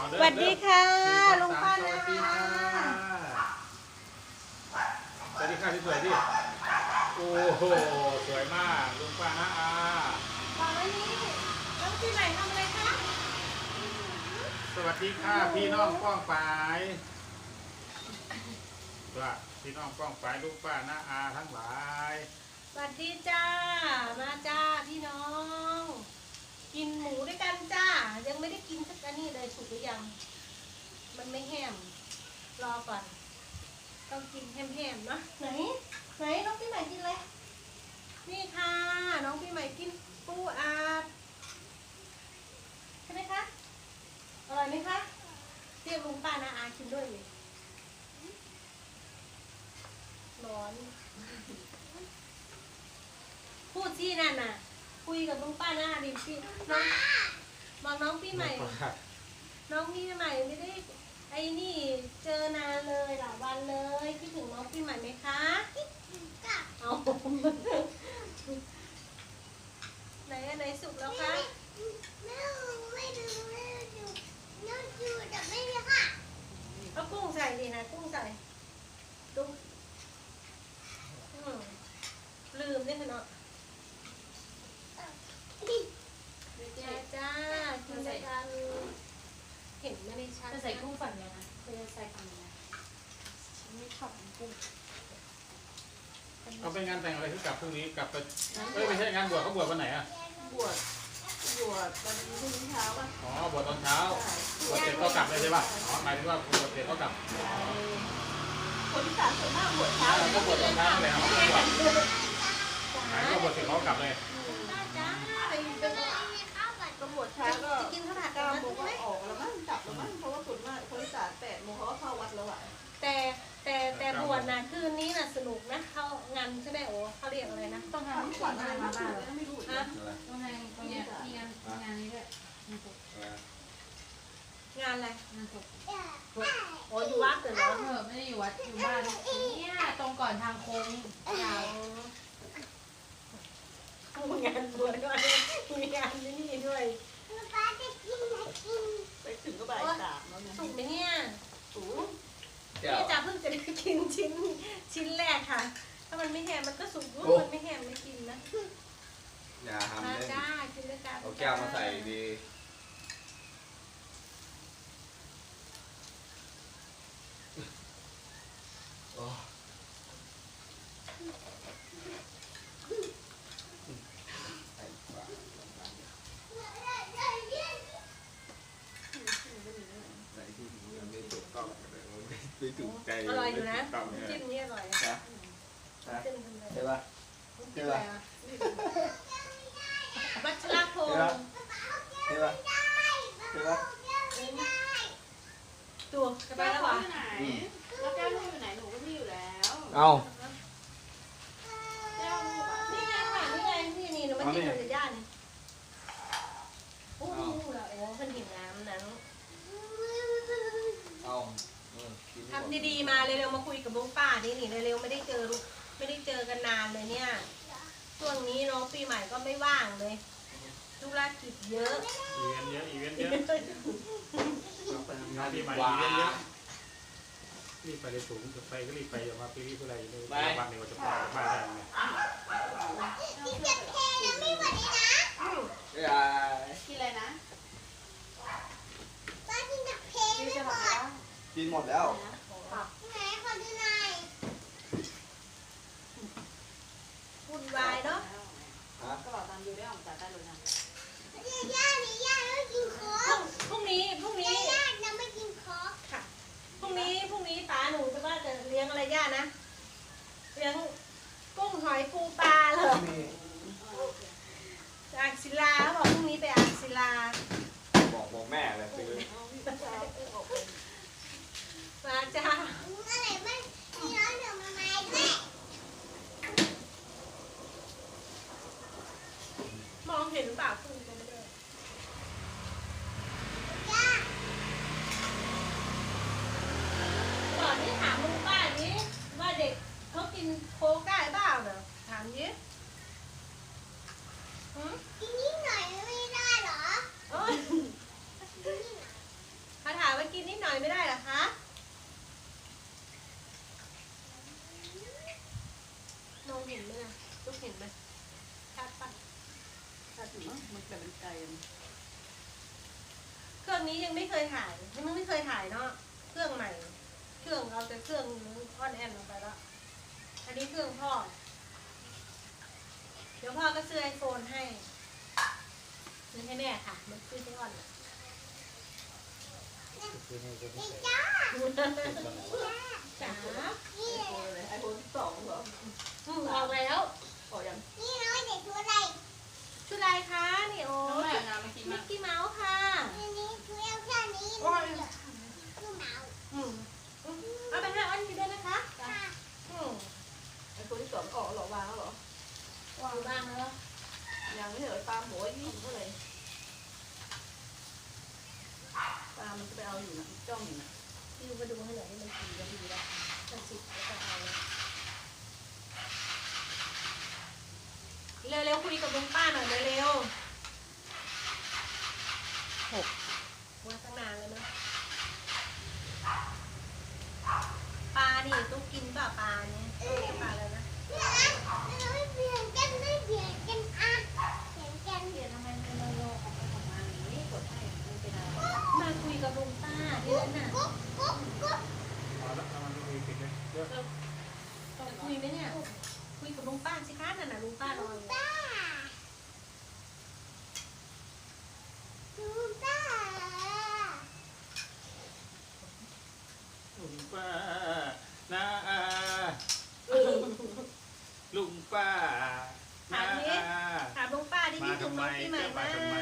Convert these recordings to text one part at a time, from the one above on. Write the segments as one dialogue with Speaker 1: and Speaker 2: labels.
Speaker 1: เอาเด้
Speaker 2: ส
Speaker 1: อ
Speaker 2: วัสดีค่ะ
Speaker 1: เด้อ
Speaker 2: ลุงป้า
Speaker 1: ส
Speaker 2: นะ
Speaker 1: วัสดีค่ะสวัสดีค่ะที่สวยดิโอ้โหสวยมากลุงป้านะอา
Speaker 2: บอกว่านี่น้องปีใหม่ทำอะไรคะ
Speaker 1: สวัสดีค่ะพี่น้องป้องปายว่าพี่น้องป้องปายลุงป้านะอาทั้งหลาย
Speaker 2: สวัสดีจ้ามาจ้าพี่น้อง กินหมูด้วยกันจ้า ยังไม่ได้กินสักอันนี้เลยสุกหรือยัง มันไม่แห้ม รอก่อน ต้องกินแห้มๆเนาะไหน ไหนน้องปีใหม่กินอะไรนี่ค่ะ น้องปีใหม่กินปูอาดใช่ไหมคะอร่อยไหมคะเรียกลุงป้านาอากินด้วยเลยร้อน พูดที่นั่นน่ะ คุยกับลุงป้าหน้าดิพี่น้องบอกน้องพี่ใหม่
Speaker 1: ลุงป้า
Speaker 2: น้องพี่ใหม่ไม่ได้ไอ้นี่เจอนานเลยหลายวันเลยคิดถึงน้องพี่ใหม่ไหมคะเอาไหนอันไหนสุกแล้วคะเอากุ้งใส่ดีนะกุ้งใส่ดุอืมลืมเนี่ยเนาะจ้าจ้ากินด้วยกันเห็นไม่ได้ชัด
Speaker 3: จะใส่กุ้งฝั่งเนี้ยนะจะใส่ฝั่งเนี้ยฉันไม่ ชอบกุ้ง
Speaker 1: เอาเป็นงานแต่งอะไรที่กลับพรุ่งนี้กลับไปเอ้ยไม่ใช่งานบวชเขาบวชวันไหนอะ
Speaker 3: บวชบวชวันพรุ่งนี้เช้าป่ะ
Speaker 1: อ๋อบวชตอนเช้าบวชเสร็จก็กลับเลยใช่ป่ะอ๋อหมายถึงว่าบวชเสร็จก็กลับ
Speaker 3: คนที่สามส่วนมากบวชเช้า
Speaker 1: เช้าก็บวชตอนเช้านั่นแหละเขาก็บวชหมายถึงว่าบวชเสร็จเขาก็กลับเลย
Speaker 2: นะ
Speaker 3: คืน
Speaker 2: นี้น่ะสนุกนะเขางานใช่ไหมโอ้เขาเรียกอะไรนะ
Speaker 4: ต้อง
Speaker 3: ทำ
Speaker 4: ทำ
Speaker 3: ข
Speaker 4: ข
Speaker 3: วั
Speaker 4: วั
Speaker 3: ญ
Speaker 4: ญ
Speaker 3: อะ
Speaker 4: อะไรไร
Speaker 3: มา
Speaker 4: มา
Speaker 3: บ้า
Speaker 4: บ้างง
Speaker 3: ไม่รู้
Speaker 2: ฮะ
Speaker 4: ต้องทำตรงเนี้ยมีงานงานนี้ด้วยงานศพ
Speaker 2: งานอะไร
Speaker 4: งานศพ
Speaker 2: โอ้อยู่วัดเหรอ
Speaker 4: เออไม่ได้อยู่วัดอยู่บ้านเนี่ยตรงก่อนทางโค้งยาว
Speaker 2: งานบวชด้วยมีงานที่นี่ด้วย
Speaker 3: ไปถึงก็บ่ายสามแล้วนะ
Speaker 2: สุกไหมเนี่ย
Speaker 3: สูง
Speaker 2: นี่จะเพิ่งจะได้กินชิ้นชิ้นแรกค่ะ ถ้ามันไม่แห้งมันก็สุกด้วยมันไม่แห้งไม่กินนะ
Speaker 5: อย่าทำ
Speaker 2: มา
Speaker 5: เล่น
Speaker 2: จ้ากินด้วยกัน
Speaker 5: เอาแก้วมาใส่ดีโอ้ใส่ปากใส่ที่มันไม่ถูกต้องเลยมันไม่ไม่ถูกใจ
Speaker 2: อร่อยอยู่นะ
Speaker 5: ไม่ถูกต้องเลย
Speaker 2: จิ้มนี่อร่อย
Speaker 5: นะ
Speaker 2: จิ้มทำไม
Speaker 5: ใช่ปะ
Speaker 2: ใช่ไหมวัชรพงศ์
Speaker 5: ใช่ปะใช่ปะ
Speaker 2: ตัวจะไป
Speaker 3: แก้ว
Speaker 2: แล้ว
Speaker 3: เขา
Speaker 2: วะ
Speaker 3: อยู่ไหนแล้วแก้วลูกอยู่ไหนหนูก็มีอยู่แล้ว
Speaker 5: เอา
Speaker 3: แก้วลูกอะ
Speaker 2: นี่ไงค่ะนี่ไงนี่นี่มันกินกับย่านี่โอ้โหแล้วโอ้เพิ่นเห็นน้ำนั้น
Speaker 5: เอา
Speaker 2: ทำดีๆมาเร็วๆมาคุยกับลุงป้าดิหนิเร็วๆไม่ได้เจอไม่ได้เจอกันนานเลยเนี่ย ช่วงนี้น้องปีใหม่ก็ไม่ว่างเลยธุรกิจเยอะ
Speaker 1: อีเวนต์เยอะอีเวนต์เยอะงานที่ใหม่อีเวนต์เยอะรีบไปเลยสูงจะไปก็รีบไปอย่ามาปีนี้เพื่ออะไรเลยวันนี้ว่าจะไปบ้านได้ไง
Speaker 5: เอ้ย
Speaker 3: กินอะไรนะ
Speaker 2: นี่จะบอกว่า
Speaker 5: กินหมดแล้ว
Speaker 2: วุ่นวายเนาะ
Speaker 5: ฮะ
Speaker 3: กระเป๋าตังค์อยู่ได้ออกจากใต้รถนะ
Speaker 2: พรุ่งนี้พรุ่งนี้ค่ะพรุ่งนี้พรุ่งนี้ป้าหนูจะว่าจะเลี้ยงอะไรย่านะเลี้ยงกุ้งหอยปูปลาเหรอ
Speaker 5: มี
Speaker 2: อ่างศิลาบอกพรุ่งนี้ไปอ่างศิลา
Speaker 5: บอกบอกแม่เลยซื้อ
Speaker 2: มาจ้ามองเห็นหรือเปล่าคุณก็ไม่ได้ก่อนที่ถามลุงป้านี้ว่าเด็กเขากินโค้กได้เปล่าเนอะถามนี้หืมเอ้ยเขา ไม่ได้เหรอคะมอง เห็นไหมล่ะลูกเห็นไหมชัดปะ
Speaker 3: ถ้าถึงมันแต่มันไกล
Speaker 2: เครื่องนี้ยังไม่เคยถ่ายยังไม่เคยถ่ายเนาะ เครื่องใหม่ เครื่องเอาแต่เครื่องออนแอนลงไปแล้ว อันนี้เครื่องพ่อ เดี๋ยวพ่อก็ซื้อไอโฟนให้ ซื้อให้แม่ค่ะ มันซื้อให้ออนน่ะ
Speaker 1: คือให้คนที่ใส่
Speaker 2: จ๋า
Speaker 3: ไอโฟนเลยไอโฟนสองเหรอ
Speaker 2: อืมออกแล้ว
Speaker 3: ออกยัง
Speaker 2: ชุดอะไรคะนี่โอ้
Speaker 4: น้องแม่งานมากิน
Speaker 2: มิ
Speaker 4: มาก
Speaker 2: กี้เมาส์ค่ะอืมอืมเอาไปให้ออนกินด้วยนะคะอืม
Speaker 3: ไอโฟนที่สองออกหรอวางแล้วหรอ
Speaker 2: วางบ้างแล้ว
Speaker 3: ยังไม่เหรอปลาหัวยี่สิบเท่าไหร่ปลามันจะไปเอาอยู่นะจ้องอยู่นะ
Speaker 2: พี่มาดูให้หน่อยให้มันกี่นาทีแล้วมันสิบแล้วก็เอาเลย เร็วๆคุยกับลุงป้าหน่อยเร็วๆหกว่าตั้งนานแล้วเนอะปลานี่ต้องกินเปล่าปลาเนี่ยเออปลาแล้วนะ
Speaker 3: เดี๋ยวทำไมมันโลโลออกไปออกมาอย่างนี้กดให้มันเป็นอะไร
Speaker 2: มาคุยกับลุงป้าที่นั่นน่ะ
Speaker 1: เอาละเอามันมีปิดเลยเยอะ
Speaker 2: จะคุยไหมเนี่ย คุ ยกับลุงป้าสิคะนั่นน่ะลุงป้ารออยู่
Speaker 1: ลุงป้าน้าอาลุงป้าน้าอา
Speaker 2: ถามลุงป้าที่
Speaker 1: มา
Speaker 2: พี่ถึง
Speaker 1: ทำไม
Speaker 2: น้องปีใหม่
Speaker 1: จะ
Speaker 2: ไหม
Speaker 1: มาทำไม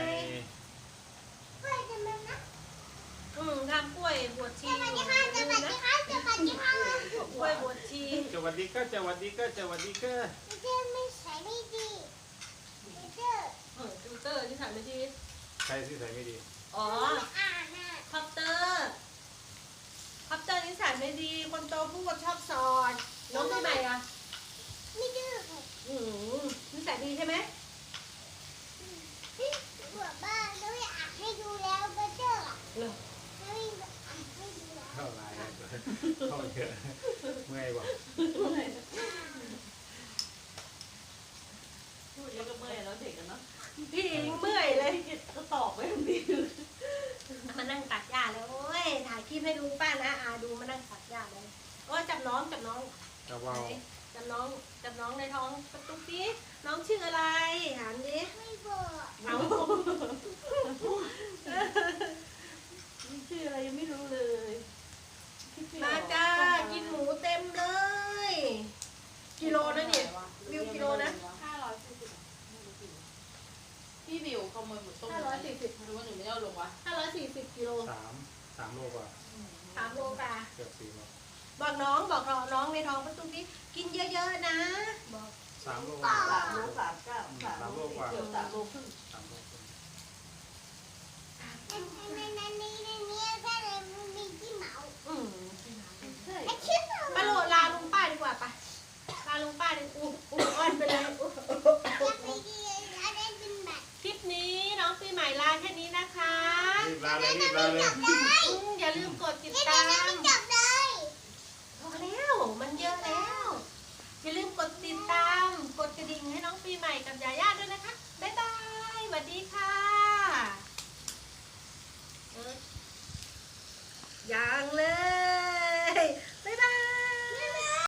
Speaker 2: อืมทำกล้วยบวชชีนะกล้วยบวชชี
Speaker 1: สวัสดีก็สวัสดีก็สวัสดีก็
Speaker 2: เออดูเตอร์ที่ถามเลยที
Speaker 1: ใครที่ใส่ไม่ดี
Speaker 2: อ๋อคอปเตอร์คอปเตอร์นิสัยไม่ดี คนโตพูดชอบสอนน้องปีใหม่อะอืมนิสัยดีใช่ไหม เหรอ
Speaker 1: เข้าไลน์เข้าเยอะเมื่อยบ่
Speaker 3: พูดเยอะก็เมื่อยแล้วเด็กกันเนาะ
Speaker 2: พี่อิงเมื่อยเลย
Speaker 3: ก็ตอบ ไว้ตรงนี้
Speaker 2: มานั่งตัดหญ้าแล้วโอ้ยถ่ายคลิปให้ดูป้านะอาดูมานั่งตัดหญ้าเลยโอ้ยจับน้องจับน้อง
Speaker 1: กระเป๋า
Speaker 2: ไหนจับน้องจับน้องในท้องประตูปีน้องชื่ออะไรถามดิเอา
Speaker 3: ชื่ออะไรยังไม่รู้เลย
Speaker 2: มาจ้ากินหมูเต็มเลย กิโลนะเนี่ยวิวกิโลนะ
Speaker 4: ห้าร้อยสี่สิบพี่บิวขโมยหมูต้ม
Speaker 2: ห้าร้อยสี่สิบ
Speaker 4: หรือว่าหนูไม่ได้เอาลงวะ
Speaker 2: ห้าร้อย สี่สิบกิโล
Speaker 1: สามสามโลกว่า
Speaker 2: สามโลกว่า
Speaker 1: เกือบสี่โล
Speaker 2: บอกน้องบอกน้องในท้องประตูปีกินเยอะๆนะ บอก
Speaker 1: สามโล
Speaker 3: สามโลสามเก้าสามโลเกือบสามโลครึ่ง
Speaker 1: สามโลครึ่ง
Speaker 2: อืม
Speaker 3: ใช่
Speaker 2: มาโหลดลาลุงป้าดีกว่าปะลาลุงป้าดีอู้อู้อ้อนไปเลยอู้คลิปนี้น้องปีใหม่ลาแค่นี้นะคะ
Speaker 1: รีบลา เ